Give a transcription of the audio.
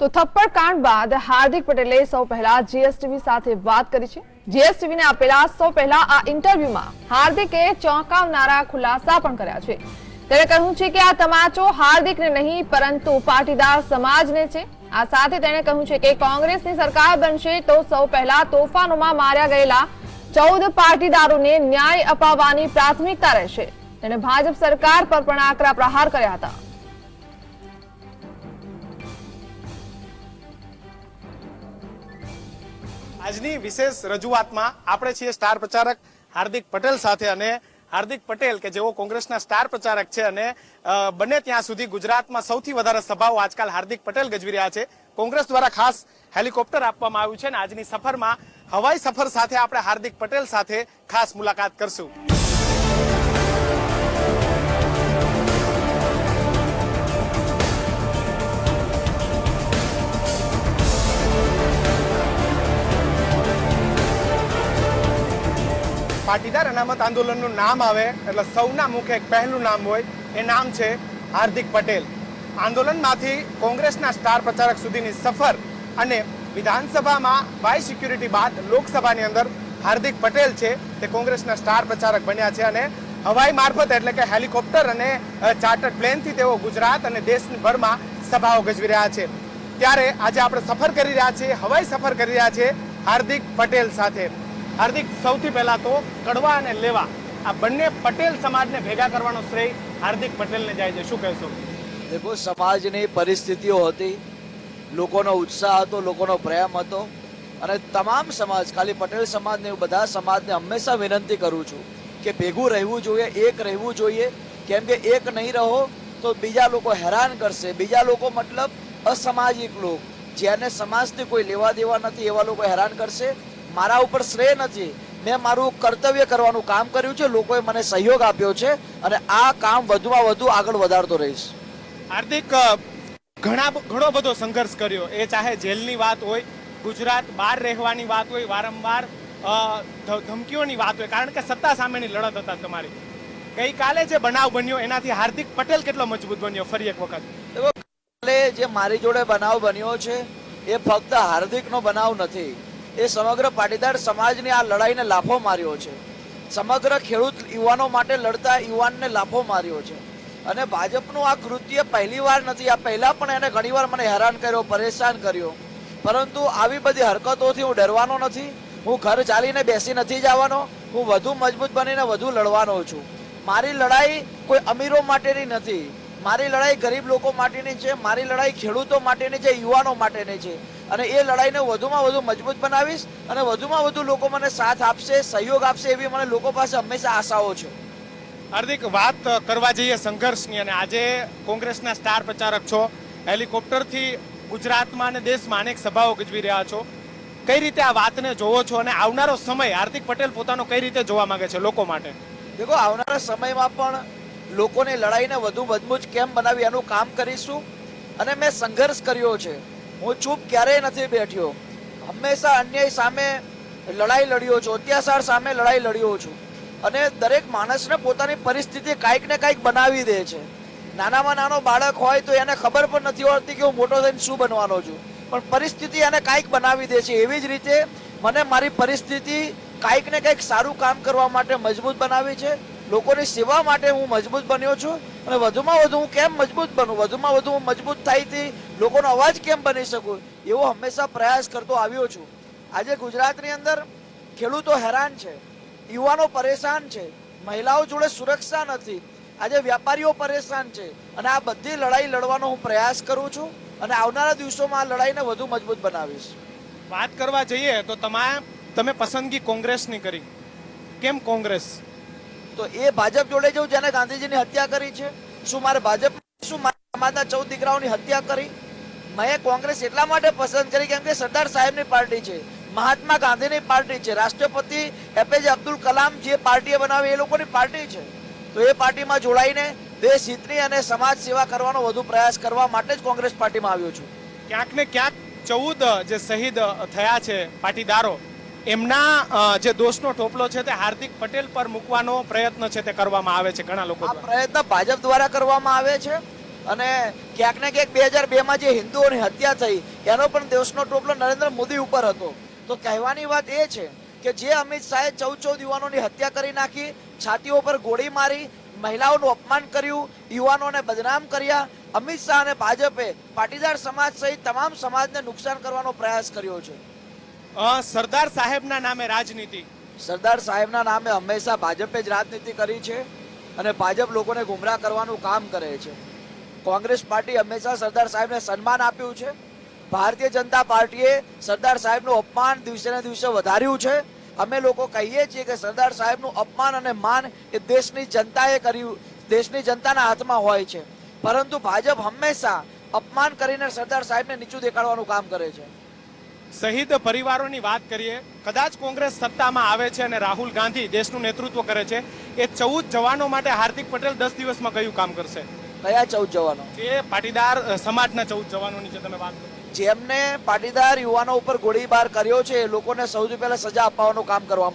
તો થપ્પડ કાંડ બાદ હાર્દિક પટેલે સૌ પહેલા જીએસટીવી સાથે વાત કરી છે. જીએસટીવીને આપેલા સૌ પહેલા આ ઇન્ટરવ્યુમાં હાર્દિકે ચોંકાવનારા ખુલાસા પણ કર્યા છે. તેણે કહ્યું છે કે આ તમાચો હાર્દિકને નહીં, પરંતુ પાટીદાર સમાજને છે. આ સાથે તેણે કહ્યું છે કે કોંગ્રેસની સરકાર બનશે તો સૌ પહેલા તોફાનોમાં માર્યા ગયેલા ચૌદ પાટીદારોને ન્યાય અપાવવાની પ્રાથમિકતા રહેશે. તેણે ભાજપ સરકાર પર પણ આકરા પ્રહાર કર્યા હતા. આજની વિશેષ રજૂઆતમાં આપણે છીએ સ્ટાર પ્રચારક હાર્દિક પટેલ સાથે અને હાર્દિક પટેલ કે જેઓ કોંગ્રેસના સ્ટાર પ્રચારક છે અને બને ત્યાં સુધી ગુજરાતમાં સૌથી વધારે સભાઓ આજકાલ હાર્દિક પટેલ ગજવી રહ્યા છે. કોંગ્રેસ દ્વારા ખાસ હેલિકોપ્ટર આપવામાં આવ્યું છે અને આજની સફરમાં હવાઈ સફર સાથે આપણે હાર્દિક પટેલ સાથે ખાસ મુલાકાત કરશું. પાટીદાર અનામત આંદોલનનું નામ આવે, એટલે સૌના મુખે એક પહેલું નામ હોય, એ નામ છે હાર્દિક પટેલ. આંદોલનમાંથી કોંગ્રેસના સ્ટાર પ્રચારક સુધીની સફર અને વિધાનસભામાં વાય સિક્યુરિટી બાદ લોકસભાની અંદર હાર્દિક પટેલ છે, તે કોંગ્રેસના સ્ટાર પ્રચારક બન્યા છે અને હવાઈ મારફત એટલે કે હેલિકોપ્ટર અને ચાર્ટર્ડ પ્લેનથી તેઓ ગુજરાત અને દેશભરમાં સભાઓ ગજવી રહ્યા છે. ત્યારે આજે આપણે સફર કરી રહ્યા છીએ, હવાઈ સફર કરી રહ્યા છીએ હાર્દિક પટેલ સાથે. હાર્દિક, સૌથી પહેલા તો કડવા અને લેવા. આ બંને પટેલ સમાજને ભેગા કરવાનો શ્રેય હાર્દિક પટેલને જાય છે. શું કહેશો? દેખો, સમાજની પરિસ્થિતિઓ હતી. લોકોનો ઉત્સાહ હતો, લોકોનો પ્રેમ હતો. અને તમામ સમાજ, ખાલી પટેલ સમાજને હું બધા સમાજને હંમેશા વિનંતી કરું છું કે ભેગું રહેવું જોઈએ, એક રહેવું જોઈએ. કેમ કે એક નહીં રહો તો બીજા લોકો હેરાન કરશે. બીજા લોકો મતલબ અસામાજિક લોક. જેને સમાજથી કોઈ લેવા દેવા નથી, એવા લોકો હેરાન કરશે. મારા ઉપર શ્રેય નથી મેં મારું કર્તવ્ય કરવાનું કામ કર્યું છે. લોકોએ મને સહયોગ આપ્યો છે અને આ કામ વધુમાં વધુ આગળ વધારતો રહીશ. હાર્દિક ઘણા ઘણો બધો સંઘર્ષ કર્યો. એ ચાહે જેલની વાત હોય ગુજરાત બહાર રહેવાની વાત હોય વારંવાર ધમકીઓની વાત હોય. કારણ કે સત્તા સામેની લડત હતા તમારી. ગઈકાલે જે બનાવ બન્યો એનાથી હાર્દિક પટેલ કેટલો મજબૂત બન્યો ફરી એક વખત. કાલે જે મારી જોડે બનાવ બન્યો છે એ ફક્ત હાર્દિકનો બનાવ નથી. એ સમગ્ર પાટીદાર સમાજની આ લડાઈને લાફો માર્યો છે. સમગ્ર ખેડૂત યુવાનો માટે લડતા યુવાનને લાફો માર્યો છે. અને ભાજપનું આ કૃત્ય પહેલી વાર નથી, આ પહેલાં પણ એને ઘણીવાર મને હેરાન કર્યો, પરેશાન કર્યો. પરંતુ આવી બધી હરકતોથી હું ડરવાનો નથી. હું ઘર ચાલીને બેસી નથી જવાનો. હું વધુ મજબૂત બનીને વધુ લડવાનો છું. મારી લડાઈ કોઈ અમીરો માટેની નથી. મારી લડાઈ ગરીબ લોકો માટેની છે. મારી લડાઈ ખેડૂતો માટેની છે, યુવાનો માટેની છે. અને એ લડાઈને વધુમાં વધુ મજબૂત બનાવીશ અને વધુમાં વધુ લોકો મને સાથ આપશે સહયોગ આપશે એવી મને લોકો પાસે હંમેશા આશાઓ છે. હાર્દિક વાત કરવા જઈએ સંઘર્ષની અને આજે કોંગ્રેસના સ્ટાર પ્રચારક છો. હેલિકોપ્ટરથી ગુજરાતમાં અને દેશમાં અનેક સભાઓ ગજવી રહ્યા છો. કઈ રીતે આ વાતને જોવો છો અને આવનારો સમય હાર્દિક પટેલ પોતાનો કઈ રીતે જોવા માંગે છે લોકો માટે? દેખો આવનારા સમયમાં પણ લોકોને લડાઈને વધુ મજબૂત કેમ બનાવી એનું કામ કરીશું? અને મેં સંઘર્ષ કર્યો છે. હું ચૂપ ક્યારેય નથી બેઠ્યો. હંમેશા અન્યાય સામે લડાઈ લડ્યો છું, અત્યાચાર સામે લડાઈ લડ્યો છું. અને દરેક માણસને પોતાની પરિસ્થિતિ કાંઈક ને કાંઈક બનાવી દે છે. નાનામાં નાનો બાળક હોય તો એને ખબર પણ નથી હોતી કે હું મોટો થઈને શું બનવાનો છું. પણ પરિસ્થિતિ એને કાંઈક બનાવી દે છે. એવી જ રીતે મને મારી પરિસ્થિતિ કાંઈક ને કાંઈક સારું કામ કરવા માટે મજબૂત બનાવી છે. લોકોની સેવા માટે હું મજબૂત બન્યો છું. અને વધુમાં વધુ હું કેમ મજબૂત બનું? વધુમાં વધુ હું મજબૂત થાયથી લોકોનો અવાજ કેમ બની શકું? એવો હંમેશા પ્રયાસ કરતો આવ્યો છું. આજે ગુજરાતની અંદર ખેડૂતો હેરાન છે, યુવાનો પરેશાન છે, મહિલાઓ જોડે સુરક્ષા નથી. આજે વ્યાપારીઓ પરેશાન છે. અને આ બધી લડાઈ લડવાનો હું પ્રયાસ કરું છું અને આવનારા દિવસોમાં આ લડાઈને વધુ મજબૂત બનાવીશ. વાત કરવા જઈએ તો તમા, તમે પસંદગી કોંગ્રેસની કરી. કેમ કોંગ્રેસ? તો એ ભાજપ જોડે જવું જેને ગાંધીજીની હત્યા કરી છે? શું મારે ભાજપ શું મારા ચૌદ દીકરાઓની હત્યા કરી? મેં કોંગ્રેસ એટલા માટે પસંદ કરી કેમ કે સરદાર સાહેબની પાર્ટી છે, મહાત્મા ગાંધીની પાર્ટી છે, રાષ્ટ્રપતિ એપીજે અબ્દુલ કલામ જે પાર્ટીએ બનાવી એ લોકોની પાર્ટી છે. તો એ પાર્ટીમાં જોડાઈને દેશ હિતની અને સમાજ સેવા કરવાનો વધુ પ્રયાસ કરવા માટે જ કોંગ્રેસ પાર્ટીમાં આવ્યો છું. ક્યાંક ને ક્યાંક ચૌદ જે શહીદ થયા છે પાટીદારો એમના જે દોષનો ટોપલો છે તે હાર્દિક પટેલ પર મૂકવાનો પ્રયત્ન છે તે કરવામાં આવે છે ઘણા લોકો આ પ્રયત્ન ભાજપ દ્વારા કરવામાં આવે છે અને ક્યાંક ને ક્યાંક બે હજાર બેમાં જે હિન્દુઓની હત્યા થઈ એનો પણ દેશનો ટોપલો નરેન્દ્ર મોદી ઉપર હતો. તો કહેવાની વાત એ છે કે જે અમિત શાહે ચૌદ ચૌદ યુવાનોની હત્યા કરી નાખી છાતીઓ પર ગોળી મારી મહિલાઓનું અપમાન કર્યું યુવાનોને બદનામ કર્યા અમિત શાહ અને ભાજપે પાટીદાર સમાજ સહિત તમામ સમાજને નુકસાન કરવાનો પ્રયાસ કર્યો છે. સરદાર સાહેબના નામે રાજનીતિ. સરદાર સાહેબના નામે હંમેશા ભાજપે જ રાજનીતિ કરી છે અને ભાજપ લોકોને ગુમરાહ કરવાનું કામ કરે છે. કોંગ્રેસ પાર્ટી હંમેશા સરદાર સાહેબને સન્માન આપ્યું છે. ભારતીય જનતા પાર્ટીએ સરદાર સાહેબનું અપમાન દિવસે ને દિવસે વધાર્યું છે. અમે લોકો કહીએ છીએ કે સરદાર સાહેબનું અપમાન અને માન એ દેશની જનતાએ કર્યું, દેશની જનતાના હાથમાં હોય છે. પરંતુ ભાજપ હંમેશા અપમાન કરીને સરદાર સાહેબને નીચું દેખાડવાનું કામ કરે છે. શહીદ પરિવારોની વાત કરીએ કદાચ કોંગ્રેસ સત્તામાં આવે છે અને રાહુલ ગાંધી દેશનું નેતૃત્વ કરે છે એ ચૌદ જવાનો માટે હાર્દિક પટેલ દસ દિવસમાં કયું કામ કરશે? કયા ચૌદ જવાનો? જે પાટીદાર સમાજના ચૌદ જવાનોની જે તમે વાત કરો. જેમને પાટીદાર યુવાનો ઉપર ગોળીબાર કર્યો છે એ લોકોને સૌથી પહેલા સજા અપાવવાનું કામ કરવામાં